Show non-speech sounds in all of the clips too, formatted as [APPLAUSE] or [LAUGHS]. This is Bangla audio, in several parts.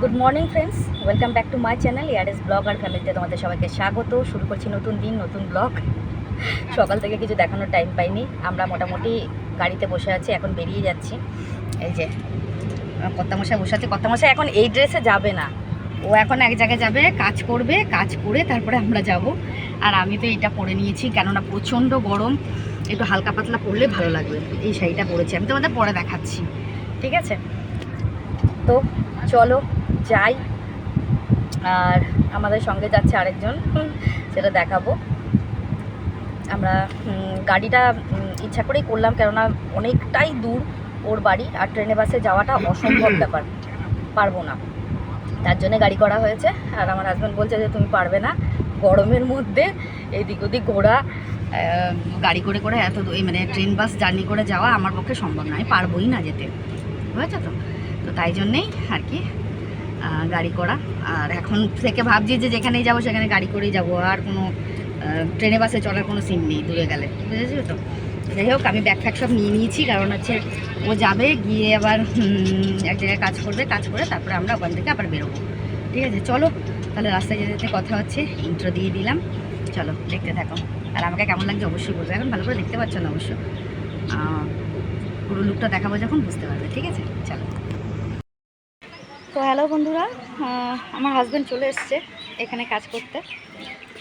Good morning friends welcome back to my channel ইয়ারএস blog আর ফ্যামিলিতে তোমাদের সবাইকে স্বাগত। শুরু করছি নতুন দিন, নতুন ব্লগ সকাল থেকে কিছু দেখানোর টাইম পাইনি। আমরা মোটামুটি গাড়িতে বসে আছি, এখন বেরিয়ে যাচ্ছি। এই যে, কর্তামশাই বসে আছে। কর্তামশাই এখন এই ড্রেসে যাবে না। ও এখন এক জায়গায় যাবে, কাজ করবে, কাজ করে তারপরে আমরা যাব। আর আমি তো এটা পরে নিয়েছি, কেননা প্রচণ্ড গরম। একটু হালকা পাতলা পরলে ভালো লাগবে। এই শাড়িটা পরেছি। আমি তোমাদের পরে দেখাচ্ছি। ঠিক আছে? তো চলো, যাই। আর আমাদের সঙ্গে যাচ্ছে আরেকজন। সেটা দেখাবো। আমরা গাড়িটা ইচ্ছা করেই করলাম, কেননা অনেকটাই দূর ওর বাড়ি। আর ট্রেনে, বাসে যাওয়াটা অসম্ভব ব্যাপার। পারব না। তার জন্য গাড়ি করা হয়েছে। আর আমার হাজব্যান্ড বলছে যে, তুমি পারবে না। গরমের মধ্যে এদিক ওদিক ঘোরা। গাড়ি করে করে এত মানে ট্রেন বাস জার্নি করে যাওয়া আমার পক্ষে সম্ভব নয় পারবোই না যেতে, বুঝেছ তো? তো তাই জন্যেই আর কি গাড়ি করা। আর এখন থেকে ভাবছি যে যেখানেই যাব সেখানে গাড়ি করেই যাব, আর কোনো ট্রেনে বাসে চলার কোনো সিন নেই দূরে গেলে, বুঝেছ তো? যাই হোক, আমি ব্যাগ ফ্যাগ সব নিয়ে নিয়েছি, কারণ হচ্ছে ও যাবে, গিয়ে আবার এক জায়গায় কাজ করবে, কাজ করে তারপরে আমরা ওখান থেকে আবার বেরোবো, ঠিক আছে? চলো, তাহলে রাস্তায় যেতে যেতে কথা হচ্ছে ইন্ট্রো দিয়ে দিলাম, চলো, দেখতে থাকো। আর আমাকে কেমন লাগছে অবশ্যই বলবে এখন ভালো করে দেখতে পাচ্ছ না অবশ্য। পুরো লুকটা দেখাবো যখন, বুঝতে পারবে, ঠিক আছে? চলো। তো হ্যালো বন্ধুরা আমার হাজব্যান্ড চলে এসছে এখানে কাজ করতে।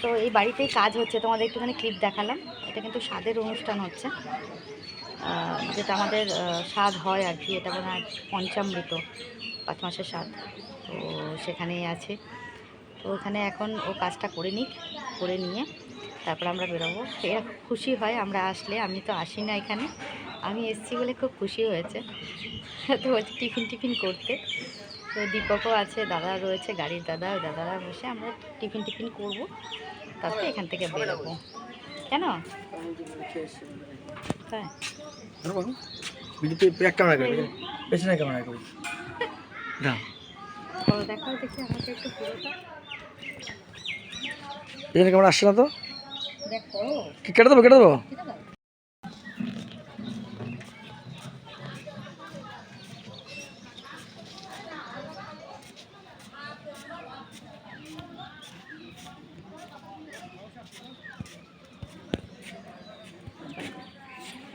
তো এই বাড়িতেই কাজ হচ্ছে। তোমাদের একটুখানি ক্লিপ দেখালাম। এটা কিন্তু স্বাদের অনুষ্ঠান হচ্ছে। যেটা আমাদের স্বাদ হয় আর কি। এটা মনে পঞ্চামৃত, পাঁচ মাসের স্বাদ। তো সেখানেই আছে। তো ওখানে এখন ও কাজটা করে নিক, করে নিয়ে তারপর আমরা বেরোবো। এরা খুশি হয় আমরা আসলে আমি তো আসি না এখানে। আমি এসছি বলে খুব খুশি হয়েছে। তো বলছে টিফিন টিফিন করতে। তো দীপকও আছে দাদা রয়েছে গাড়ির দাদা ওই দাদারা বসে আমরা টিফিন টিফিন করব। তারপরে এখান থেকে বেরোবো। কেন? তো দেখাও দেখি আমাকে একটু পুরোটা। আসছে না তো? দেখো কি কেটে দেবো কেটে দেবো ঠিক আছে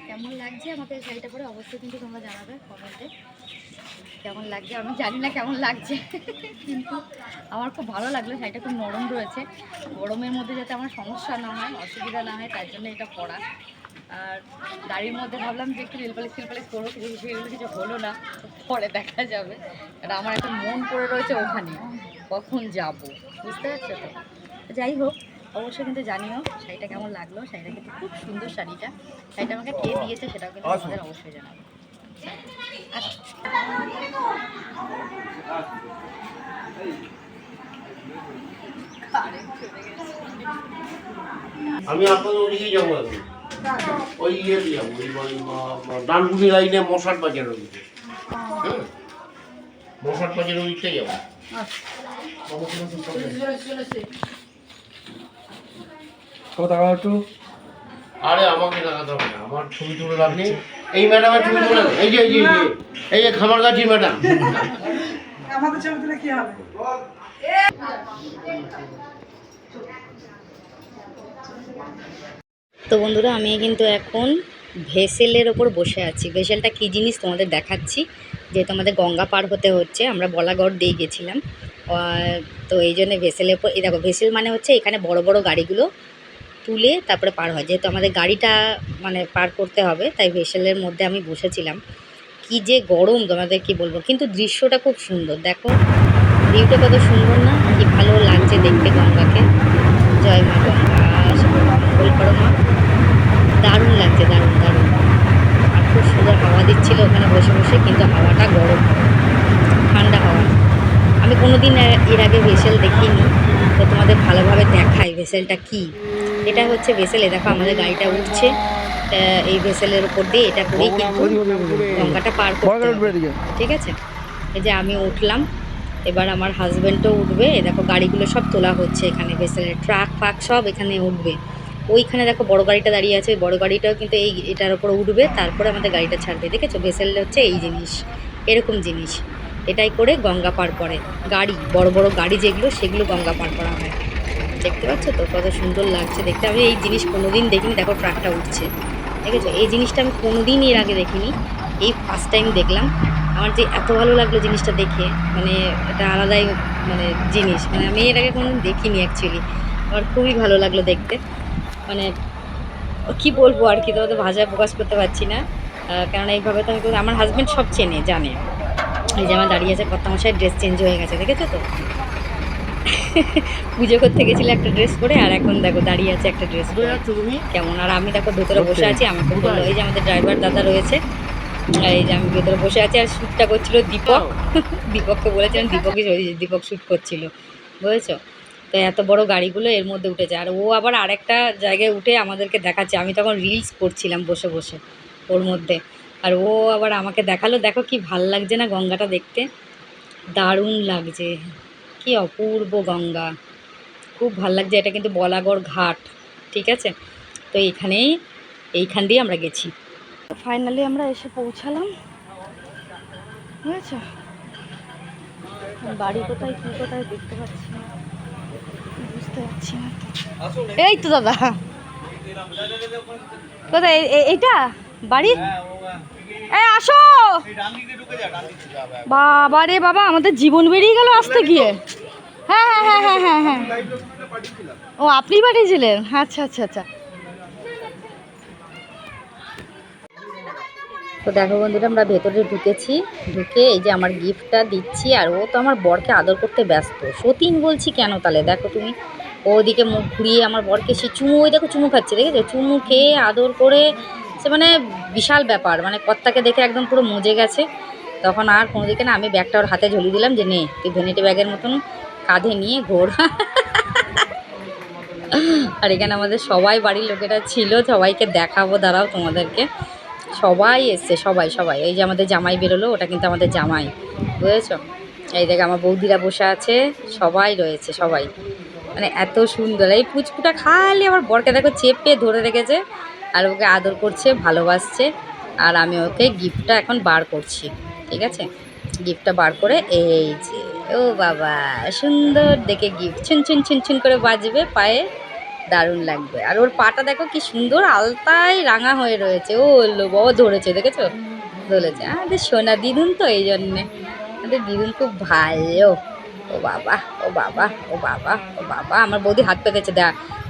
কেমন লাগছে আমাকে এই শাড়িটা পরে অবশ্যই কিন্তু তোমরা জানাবে কমেন্টে কেমন লাগছে আমি জানি না কেমন লাগছে। কিন্তু আমার খুব ভালো লাগল শাড়িটা খুব নরম রয়েছে। গরমের মধ্যে যাতে আমার সমস্যা না হয় অসুবিধা না হয় তার জন্য এটা পরা। আর গাড়ির মধ্যে ভাবলাম যে একটু রেলপালিশ ফিলপালিশ করব কিন্তু সেগুলো কিছু হলো না পরে দেখা যাবে। আর আমার এখন মন পড়ে রয়েছে ওখানে কখন যাব বুঝতে পারছ তো? যাই হোক অবশ্যই কিন্তু জানিও শাড়িটা কেমন লাগল শাড়িটা কিন্তু খুব সুন্দর শাড়িটা। শাড়িটা আমাকে কে দিয়েছে সেটাও কিন্তু আমাদের অবশ্যই জানাবে। আমি আপনাদের ওদিকেই যাব এখন। ওই ইয়ে যাব ওই ডানকুনি লাইনে মশার বাজার ওদিকে। হ্যাঁ মশার বাজার ওদিকটাই যাব। কত টাকা একটু? আরে আমাকে লাগাতে হবে না আমার ছবি তুলে রাখনি এই ম্যাডামের ছবি তুলে এই যে এই যে এই যে এই যে খামারগাছি ম্যাডাম। তো বন্ধুরা আমি কিন্তু এখন ভেসেলের ওপর বসে আছি। ভেসেলটা কী জিনিস তোমাদের দেখাচ্ছি যেহেতু আমাদের গঙ্গা পার হতে হচ্ছে। আমরা বলাগড় দিয়ে গেছিলাম। আহ, তো এই জন্য ভেসেলের ওপর এই দেখো ভেসেল মানে হচ্ছে এখানে বড় বড় গাড়িগুলো তুলে তারপরে পার হয়। যেহেতু আমাদের গাড়িটা মানে পার করতে হবে, তাই ভেসেলের মধ্যে আমি বসেছিলাম। কি যে গরম তোমাদের কি বলব? কিন্তু দৃশ্যটা খুব সুন্দর। দেখো, ভিউটা কত সুন্দর না? কি ভালো লাগছে দেখতে গঙ্গাকে। জয় মা গঙ্গা করো মা। দারুণ লাগছে, দারুণ দারুণ। আর খুব সুন্দর হাওয়া দিচ্ছিল ওখানে বসে বসে, কিন্তু হাওয়াটা গরম ঠান্ডা হাওয়া। আমি কোনো দিন এর আগে ভেসেল দেখিনি। তো তোমাদের ভালোভাবে দেখাই। ভেসেলটা কি? এটা হচ্ছে ভেসেল দেখো আমাদের গাড়িটা উঠছে। এই ভেসেলের উপর দিয়ে এটা করেই কিন্তু গঙ্গাটা পার করতে ঠিক আছে? এই যে আমি উঠলাম এবার আমার হাজব্যান্ডও উঠবে। দেখো গাড়িগুলো সব তোলা হচ্ছে এখানে ভেসেলের ট্রাক ফাক সব এখানে উঠবে। ওইখানে দেখো বড় গাড়িটা দাঁড়িয়ে আছে ওই বড় গাড়িটাও কিন্তু এই এটার উপর উঠবে তারপরে আমাদের গাড়িটা ছাড়বে। দেখেছ? ভেসেল হচ্ছে এই জিনিস এরকম জিনিস। এটাই করে গঙ্গা পার করে। গাড়ি বড় বড় গাড়ি যেগুলো সেগুলো গঙ্গা পার করা হয়। দেখতে পাচ্ছ তো? কত সুন্দর লাগছে দেখতে। আমি এই জিনিস কোনোদিন দেখিনি। দেখো, ট্রাকটা উঠছে। দেখেছ? এই জিনিসটা আমি কোনোদিন এর আগে দেখিনি। এই ফার্স্ট টাইম দেখলাম। আমার যে এত ভালো লাগল জিনিসটা দেখে মানে এটা আলাদাই মানে জিনিস। মানে আমি এর আগে কোনোদিন দেখিনি অ্যাকচুয়ালি আমার খুবই ভালো লাগল দেখতে। মানে কি বলব আর কি, তোমাদের ভাষায় প্রকাশ করতে পারছি না। কারণ এইভাবে তো আমি আমার হাজব্যান্ড সব চেনে, জানে। এই যে আমার দাঁড়িয়ে আছে কত কর্তামশাই ড্রেস চেঞ্জ হয়ে গেছে, দেখেছ তো? পুজো করতে গেছিলে একটা ড্রেস পরে আর এখন দেখো দাঁড়িয়ে আছে একটা ড্রেস পরে। কেমন? আর আমি দেখো ভেতরে বসে আছি আমাকে বলল এই যে আমাদের ড্রাইভার দাদা রয়েছে আর এই যে আমি ভেতরে বসে আছি আর শ্যুটটা করছিল দীপক। [LAUGHS] দীপককে বলেছিলাম দীপকই ওই যে দীপক শ্যুট করছিল বুঝেছ? তো এত বড় গাড়িগুলো এর মধ্যে উঠেছে আর ও আবার আরেকটা জায়গায় উঠে আমাদেরকে দেখাচ্ছে। আমি তখন রিলস করছিলাম বসে বসে ওর মধ্যে আর ও আবার আমাকে দেখাল দেখো কি ভালো লাগছে না গঙ্গাটা দেখতে? দারুণ লাগছে। কি অপূর্ব গঙ্গা। খুব ভালো লাগছে, এটা কিন্তু বলাগড় ঘাট, ঠিক আছে? তো এইখানেই এইখান দিয়ে আমরা গেছি। ফাইনালি আমরা এসে পৌঁছালাম, বুঝেছ? বাড়ি কোথায়, কী কোথায় দেখতে পাচ্ছি না, বুঝতে পারছি না। এই তো দাদা। কোথায় এইটা? বাড়ি এ, আসো। বাবা রে বাবা, আমাদের জীবন বেরিয়ে গেল আসতে গিয়ে। হ্যাঁ হ্যাঁ হ্যাঁ হ্যাঁ হ্যাঁ হ্যাঁ। ও, আপনি পাঠিয়েছিলেন? আচ্ছা আচ্ছা আচ্ছা। তো দেখো বন্ধুরা, আমরা ভেতরে ঢুকেছি। ঢুকে এই যে আমার গিফটটা দিচ্ছি, আর ও তো আমার বরকে আদর করতে ব্যস্ত। সতীন বলছি, কেন তাহলে দেখো তুমি। ওদিকে মুখ ঘুরিয়ে আমার বরকে সে চুমু, ওই দেখো চুমু খাচ্ছে, দেখেছ? চুমু খেয়ে আদর করে সে মানে বিশাল ব্যাপার। মানে কর্তাকে দেখে একদম পুরো মজে গেছে। তখন আর কোনো দিকে না, আমি ব্যাগটা ওর হাতে ঝুলিয়ে দিলাম যে নে, তুই ভেনিটি ব্যাগের মতন কাঁধে নিয়ে ঘোর। আর এখানে আমাদের সবাই বাড়ির লোকেরা ছিল, সবাইকে দেখাবো, দাঁড়াও তোমাদেরকে। সবাই এসছে, সবাই সবাই। এই যে আমাদের জামাই বেরোলো, ওটা কিন্তু আমাদের জামাই। বুঝেছ? এই দেখে, আমার বৌদিরা বসে আছে, সবাই রয়েছে, সবাই। মানে এত সুন্দর। এই পুচকুটা খালি আমার বরকে দেখো চেপে ধরে রেখেছে। আর ওকে আদর করছে, ভালোবাসছে। আর আমি ওকে গিফটটা এখন বার করছি, ঠিক আছে? গিফটটা বার করে এই যে, ও বাবা, সুন্দর দেখে গিফট ছুন ছুন ছুন ছুন করে বাজবে, পায়ে দারুণ লাগবে। আর ওর পাটা দেখো কি সুন্দর, আলতায় রাঙা হয়ে রয়েছে। ও বাবা, ধরেছে, দেখেছ? ধরেছে। আমাদের সোনা দিদুন তো এই জন্যে আমাদের দিদুন খুব ভালো। ও বাবা ও বাবা ও বাবা ও বাবা, আমার বৌদি হাত পেতেছে দা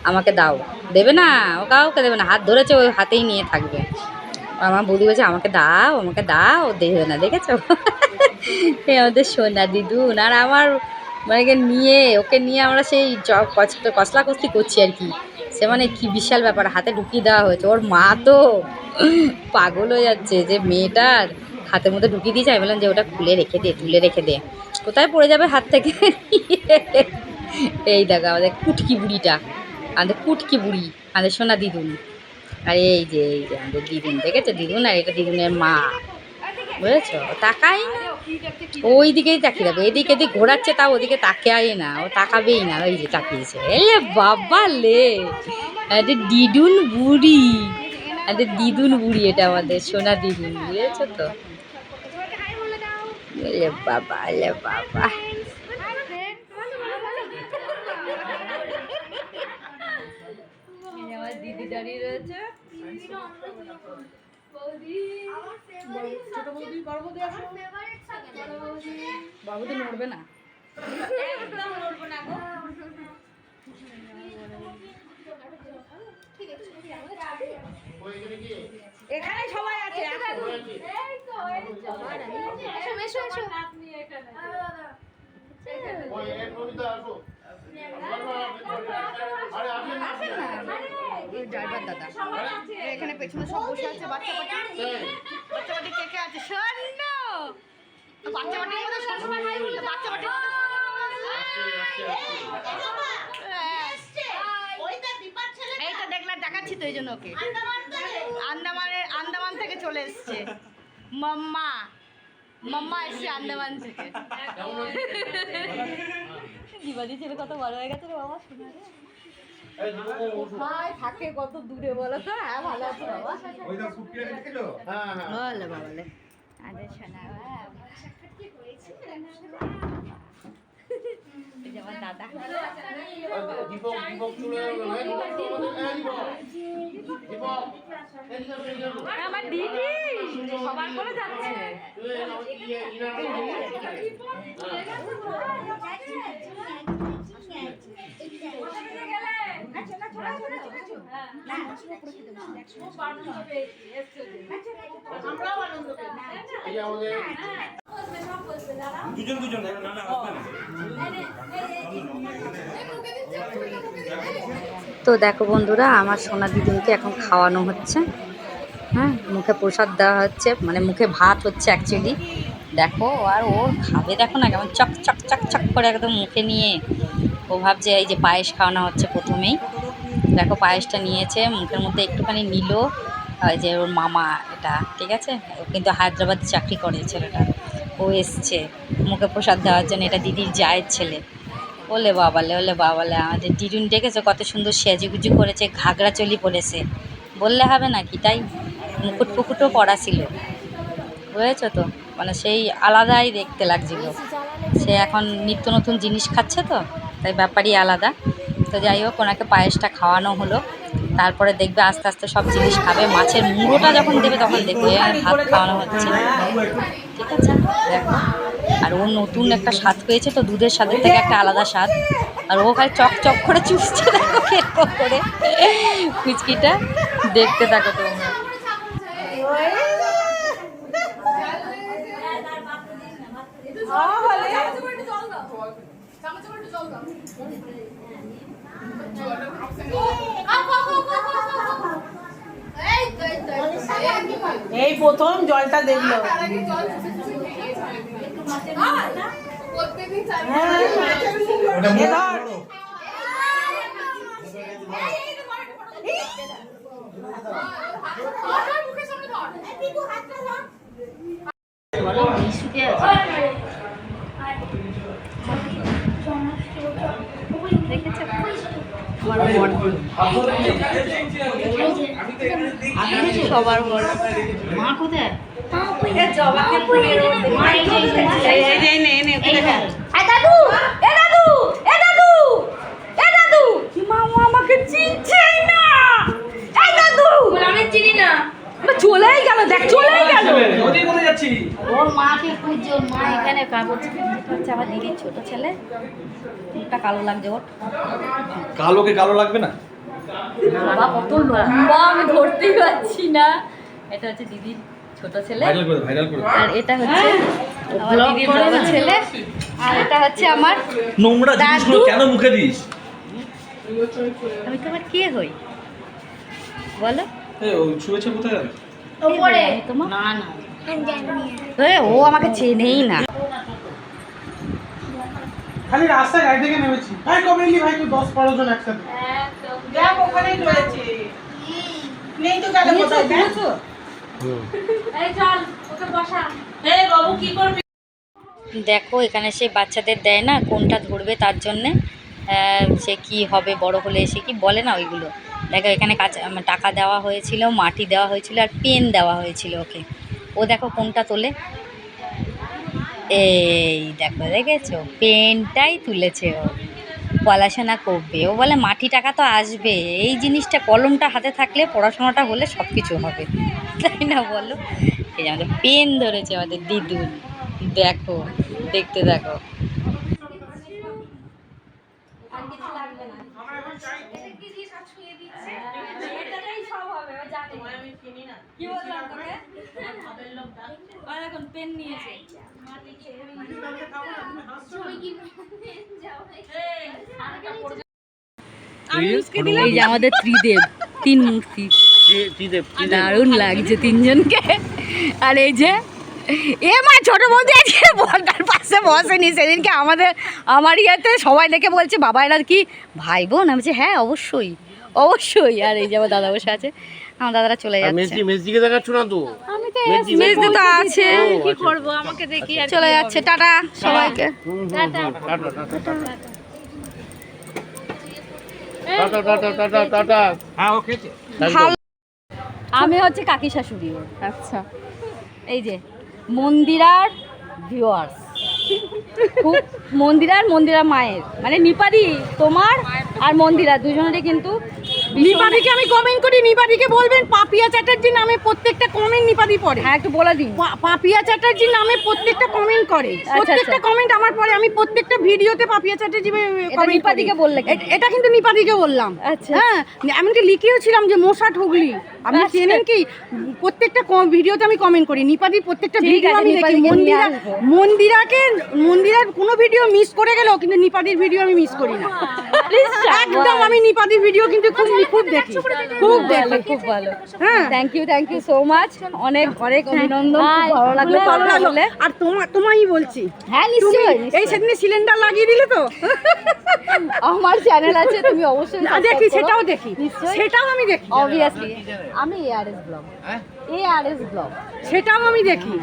আমাকে দাও। দেবে না? ও কাউকে দেবে না। হাত ধরেছে ওই হাতেই নিয়ে থাকবে। আমার বৌদি বলছে, আমাকে দাও আমাকে দাও, দেবে না। দেখেছ? এ আমাদের সোনা দিদুন, আর আমার মানে নিয়ে, ওকে নিয়ে আমরা সেই কসলা কসলি করছি আর কি। সে মানে কি বিশাল ব্যাপার, হাতে ঢুকিয়ে দেওয়া হয়েছে। ওর মা তো পাগল হয়ে যাচ্ছে যে মেয়েটার হাতের মধ্যে ঢুকিয়ে দিয়েছে। আমি বললাম যে, ওটা খুলে রেখে দে, তুলে রেখে দে। কোথায় পড়ে যাবে হাত থেকে? এই দেখো আমাদের কুটকি বুড়িটা, আমাদের কুটকি বুড়ি, আমাদের সোনা দিদুন। আর এই যে এই যে আমাদের দিদুন, দেখেছ? দিদুন আর এটা দিদুনের মা, বুঝেছ? তাকাই ওই দিকেই তাকিয়ে যাবে এদিকে এদিক ঘোরাচ্ছে, তাও ওদিকে তাকাই না, ও তাকাবেই না। ওই যে তাকিয়েছে। এই বাবা লে দিদুন বুড়ি আমাদের দিদুন বুড়ি এটা আমাদের সোনা দিদুন, বুঝেছ তো? লে বাবা লে বাবা আমার দিদি দাঁড়িয়ে রয়েছে। বাবু তো নড়বে না। এখানে সবাই আছে ওই এক নমিতা আসো। আরে আসেন না। ড্রাইভার দাদা। এখানে পেছনে সব বসে আছে বাচ্চা বাচ্চা কে কে আছে? শোনো বাচ্চা মধ্যে বাচ্চা মধ্যে এইটা দেখলাম দেখাচ্ছি তো এই জন্য ওকে। আন্দামানের আন্দামান থেকে চলে এসছে। মাম্মা। মাম্মা এসছে আন্দামান থেকে। দিবাদি ছেলে কত বড় হয়ে গেছে রে বাবা শোনা রে। কোথায় থাকে কত দূরে বলো তো? হ্যাঁ ভালো আছো বাবা। হ্যাঁ হ্যাঁ। বলে বাবলে আরে শোনা আমার দাদা। দীপক দীপক চলে দীপক আমার দিদি সবার করে যাচ্ছে ইয়ে- ইনারা- এই যে আমাদের দুজন দুজন তো দেখো বন্ধুরা, আমার সোনা দিদিকে এখন খাওয়ানো হচ্ছে। হ্যাঁ মুখে প্রসাদ দেওয়া হচ্ছে মানে মুখে ভাত হচ্ছে অ্যাকচুয়ালি দেখো, আর ও খাবে দেখো না, কেমন চক চক চক চক করে একদম মুখে নিয়ে। ও ভাবছে এই যে পায়েস খাওয়ানো হচ্ছে প্রথমেই। দেখো পায়েসটা নিয়েছে, মুখের মধ্যে একটুখানি নিল যে ওর মামা এটা, ঠিক আছে? ও কিন্তু হায়দ্রাবাদে চাকরি করে ছেলেটা। ও এসছে মুখে প্রসাদ দেওয়ার জন্য, এটা দিদির জায়ের ছেলে। ওলে বাবালে ওলে বাবালে, আমাদের দিদুন ডেকেছে, কত সুন্দর সেজুগুজু করেছে ঘাগরা চলি পরেছে বললে হবে নাকি তাই? মুকুট ফুকুটও পড়া ছিল। বুঝেছ তো? মানে সেই আলাদাই দেখতে লাগছিল। সে এখন নিত্য নতুন জিনিস খাচ্ছে তো, তাই ব্যাপারই আলাদা। তো যাই হোক ওনাকে পায়েসটা খাওয়ানো হলো। তারপরে দেখবে আস্তে আস্তে সব জিনিস খাবে। মাছের মুড়োটা যখন দেবে তখন দেখবে আর ভাত খাওয়ানো হচ্ছে। ঠিক আছে? দেখো। আর ও নতুন একটা স্বাদ পেয়েছে তো দুধের স্বাদের থেকে একটা আলাদা স্বাদ। আর ও খালি চক চক করে চুষছে দেখো কীরকম করে। ফুচকিটা দেখতে থাকো তোমরা। এই প্রথম জলটা দেখল হ্যাঁ। মিশুকে আছে দেখেছ আমার সবার বড় মা কোথায় জবা নে নে নে ওকে দেখা এ দাদু এ দাদু এ দাদু এ দাদু মা ও আমাকে চিনছেই না এই দাদু আমি চিনি না চলেই গেল দেখ চলেই গেল ওদিকে কোথায় যাচ্ছি ওর মাকে খুঁজছে ওর মা এখানে কাগজ হচ্ছে আমার দিদির ছোট ছেলে। মুখটা কালো লাগছে ওর। কালোকে কালো লাগবে না? বাবা কত লম্বা আমি ধরতেই পারছি না। এটা হচ্ছে দিদির ছোট ছেলে। ভাইরাল করে ভাইরাল করে আর এটা হচ্ছে আমার দিদির বড় ছেলে আর এটা হচ্ছে আমার নোংরা জিনিসগুলো। কেন মুখে দিস? আমি তোমার কে হই? বলো। এ ও কোথায়? তোমার না না। ও আমাকে চেনেই না। খালি রাস্তায় গাড়ি থেকে নেমেছি। ভাই কবে এলি? ভাই তুই দশ বারো জন একসাথে। দেখ ওখানেই রয়েছে নেই তো গেলে কোথায় দেখ এই বাবু কি করবি? দেখো এখানে সে বাচ্চাদের দেয় না কোনটা ধরবে তার জন্যে। সে কি হবে বড় হলে সে কি বলে না ওইগুলো। দেখো এখানে কাঁচা টাকা দেওয়া হয়েছিল মাটি দেওয়া হয়েছিল আর পেন দেওয়া হয়েছিল ওকে। ও দেখো কোনটা তোলে? এই দেখো, দেখেছ? পেনটাই তুলেছে ও। পড়াশোনা করবে। ও বলে, মাটি টাকা তো আসবে। এই জিনিসটা কলমটা হাতে থাকলে পড়াশোনাটা হলে সব কিছু হবে। তাই না বলো? এই যে আমাদের পেন ধরেছে আমাদের দিদুন। দেখো, দেখতে দেখো এই যে আমাদের ত্রিদেব তিন মূর্তি। দারুণ লাগছে তিনজনকে। আর এই যে এ মা ছোট বৌদি আজকে বলটার পাশে বসেনি। সেদিনকে আমাদের আমার ইয়েতে সবাই দেখে বলছে বাবা এরা কি ভাই বোন আমি বলছি হ্যাঁ অবশ্যই অবশ্যই। আর এই যে আমার দাদা বসে আছে আমার দাদারা চলে যাচ্ছে। মেজদি দেখাচ্ছ না তো? মেজদি, তো আছে। আচ্ছা। করব? আমাকে দেখি চলে যাচ্ছে টাটা সবাইকে। Tata, tata, tata. টাটা। হ্যাঁ ও খেয়েছে। আমি হচ্ছে কাকি শাশুড়ি। আচ্ছা। এই যে মন্দিরার ভিউয়ার্স খুব মন্দিরার মন্দিরা মায়ের। মানে নিপাদি তোমার আর মন্দিরা দুজনেরই কিন্তু নিপাদিকে আমি কমেন্ট করি নিপাদিকে বলবেন পাপিয়া চ্যাটার্জি নামে প্রত্যেকটা কমেন্ট নিপাদি পড়ে। হ্যাঁ একটু বলে দিন। পাপিয়া চ্যাটার্জি নামে প্রত্যেকটা কমেন্ট করে। প্রত্যেকটা আচ্ছা। কমেন্ট আমার পরে আমি প্রত্যেকটা ভিডিওতে পাপিয়া চ্যাটার্জি নিপাদিকে বললে এটা কিন্তু নিপাদিকে বললাম। আচ্ছা। হ্যাঁ এমনকি লিখেও ছিলাম যে মশা ঠুগলি আপনি। চেনেন কি? প্রত্যেকটা ভিডিওতে আমি কমেন্ট করি। নিপাদির প্রত্যেকটা ভিডিও আমি দেখি। মন্দিরা মন্দিরাকে মন্দিরার কোনো ভিডিও মিস করে গেলেও কিন্তু নিপাদির ভিডিও আমি মিস করি না। একদম আমি নিপাদির ভিডিও কিন্তু খুব খুব দেখি। খুব দেখি। খুব ভালো। হ্যাঁ। Thank you thank you so much অনেক অনেক অভিনন্দন। ভালো লাগল ভালো লাগল। আর তোমার তোমায় বলছি। হ্যাঁ নিশ্চয়ই এই। সেদিনে সিলিন্ডার লাগিয়ে দিলে তো? আমার চ্যানেল আছে তুমি অবশ্যই দেখি সেটাও দেখি। সেটাও আমি দেখি। অবভিয়াসলি আমি এআরএস ব্লগ এআরএস ব্লগ সেটাও আমি দেখি।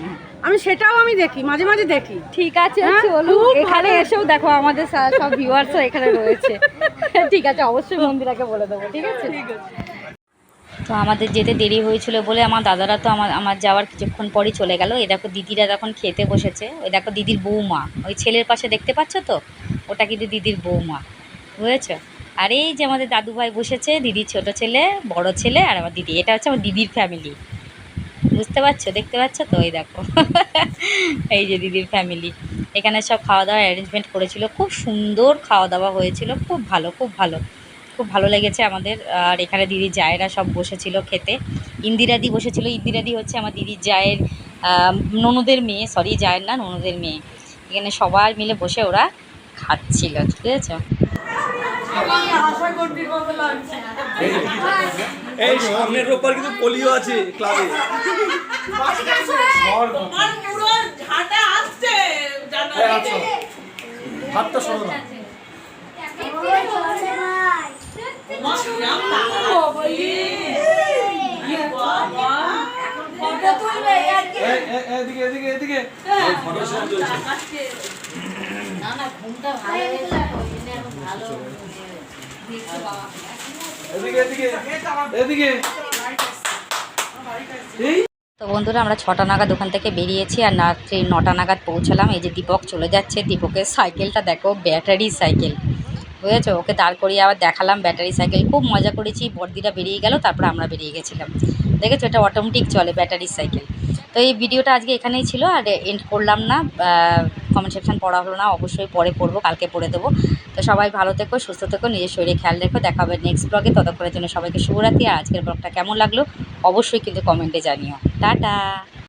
আমি সেটাও আমি দেখি মাঝে মাঝে দেখি। ঠিক আছে হ্যাঁ, চলো এখানে এসেও দেখো আমাদের সব ভিউয়ার্সও এখানে রয়েছে। [LAUGHS] ঠিক আছে অবশ্যই মন্দিরাকে বলে দেবো ঠিক আছে? তো আমাদের যেতে দেরি হয়েছিল বলে আমার দাদারা তো আমার আমার যাওয়ার কিছুক্ষণ পরই চলে গেল। এই দেখো দিদিরা তখন খেতে বসেছে। ওই দেখো দিদির বৌমা। ওই ছেলের পাশে দেখতে পাচ্ছ তো? ওটা কিন্তু দিদির বৌমা। বুঝেছ? আর এই যে আমাদের দাদু ভাই বসেছে, দিদির ছোট ছেলে, বড় ছেলে আর আমার দিদি। এটা হচ্ছে আমার দিদির ফ্যামিলি বুঝতে পারছ? দেখতে পাচ্ছ তো? ওই দেখো। [LAUGHS] এই যে দিদির ফ্যামিলি এখানে সব খাওয়া দাওয়া অ্যারেঞ্জমেন্ট করেছিল। খুব সুন্দর খাওয়া দাওয়া হয়েছিল। খুব ভালো খুব ভালো। খুব ভালো লেগেছে আমাদের। আর এখানে দিদির জায়েরা সব বসেছিল খেতে। ইন্দিরাদি বসেছিল। ইন্দিরাদি হচ্ছে আমার দিদির জায়ের ননদের মেয়ে। সরি জায়ের না, ননদের মেয়ে। এখানে সবাই মিলে বসে ওরা খাচ্ছিল, ঠিক আছে? এই সামনের রোববার কিন্তু পোলিও আছে ক্লাবে। হাতটা সরো না। এই, এই, এদিকে এদিকে এদিকে এদিকে এদিকে। এদিকে এই তো বন্ধুরা, আমরা ছটা নাগাদ ওখান থেকে বেরিয়েছি আর রাত্রি নটা নাগাদ পৌঁছালাম। এই যে দীপক চলে যাচ্ছে। দীপকের সাইকেলটা দেখো, ব্যাটারি সাইকেল। বুঝেছ? ওকে দাঁড় করিয়ে আবার দেখালাম ব্যাটারি সাইকেল। খুব মজা করেছি। বর্দিরা বেরিয়ে গেল, তারপর আমরা বেরিয়ে গেছিলাম। দেখেছ? এটা অটোমেটিক চলে ব্যাটারি সাইকেল তো এই ভিডিওটা আজকে এখানেই ছিল, আর এন্ড করলাম না। কমেন্ট সেকশন পড়া হলো না, অবশ্যই পরে পড়ব, কালকে পড়ে দেবো। তো সবাই ভালো থেকো, সুস্থ থেকো, নিজের শরীরে খেয়াল রেখো। দেখা হবে নেক্সট ব্লগে ততক্ষণের জন্য সবাইকে শুভরাত্রি। আর আজকের ব্লগটা কেমন লাগল, অবশ্যই কিন্তু কমেন্টে জানিও। টাটা!